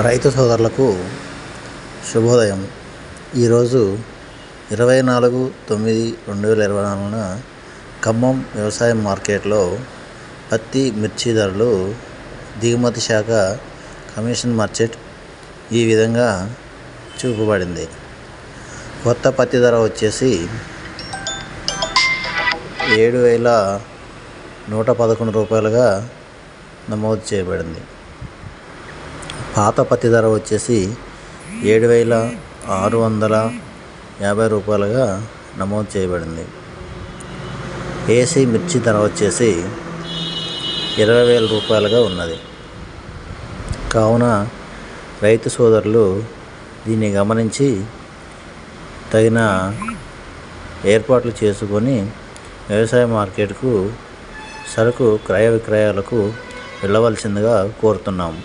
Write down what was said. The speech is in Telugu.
రైతు సోదరులకు శుభోదయం. ఈరోజు ఇరవై నాలుగు తొమ్మిది రెండు వేల ఇరవై నాలుగున ఖమ్మం వ్యవసాయ మార్కెట్లో పత్తి మిర్చి ధరలు దిగుమతి శాఖ కమిషన్ మార్కెట్ ఈ విధంగా చూపబడింది. కొత్త పత్తి ధర వచ్చేసి ఏడు వేల నూట పదకొండు రూపాయలుగా నమోదు చేయబడింది. పాత పత్తి ధర వచ్చేసి ఏడు వేల ఆరు వందల యాభై రూపాయలుగా నమోదు చేయబడింది. ఏసీ మిర్చి ధర వచ్చేసి ఇరవై వేల రూపాయలుగా ఉన్నది. కావున రైతు సోదరులు దీన్ని గమనించి తగిన ఏర్పాట్లు చేసుకొని వ్యవసాయ మార్కెట్కు సరుకు క్రయ విక్రయాలకు వెళ్ళవలసిందిగా కోరుతున్నాము.